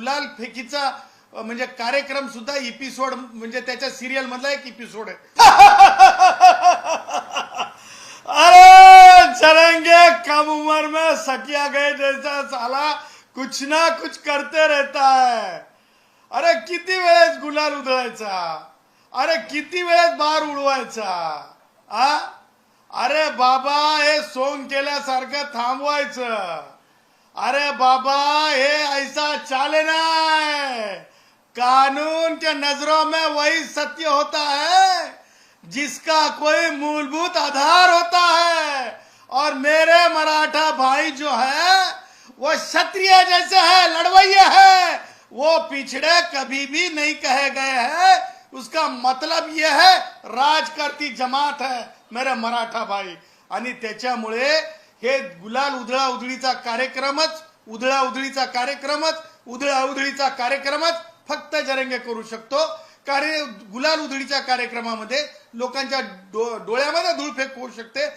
गुलाल फेकीचा म्हणजे कार्यक्रम सुद्धा एपिसोड म्हणजे त्याच्या सिरियल मधला एक एपिसोड आहे. अरे चलेंगे कम उम्र में सकिया गए जैसा साला कुछ ना कुछ करते रहता है। अरे किती वेळेस गुलाल उधळायचा? अरे किती वेळेस बार उडवायचा? आ? अरे बाबा हे सोंग केल्यासारखं थांबवायचं. अरे बाबा हे ऐसा चाले ना कानून के नज़रों में वही सत्य होता है जिसका कोई मूलभूत आधार होता है। और मेरे मराठा भाई जो है, वो क्षत्रिय जैसे है, लड़वैया है। वो पिछड़े कभी भी नहीं कहे गए हैं। उसका मतलब ये है राज करती जमात है मेरे मराठा भाई। आणि त्याच्यामुळे हे गुलाल उधळा उधळीचा कार्यक्रमच उधळा उधळीचा कार्यक्रमच उधळा उधळीचा कार्यक्रमच फक्त जरंगे करू शकतो. कार्य गुलाल उधळीच्या कार्यक्रमामध्ये लोकांच्या डो- डोळ्यामध्ये धूळ फेक होऊ शकते.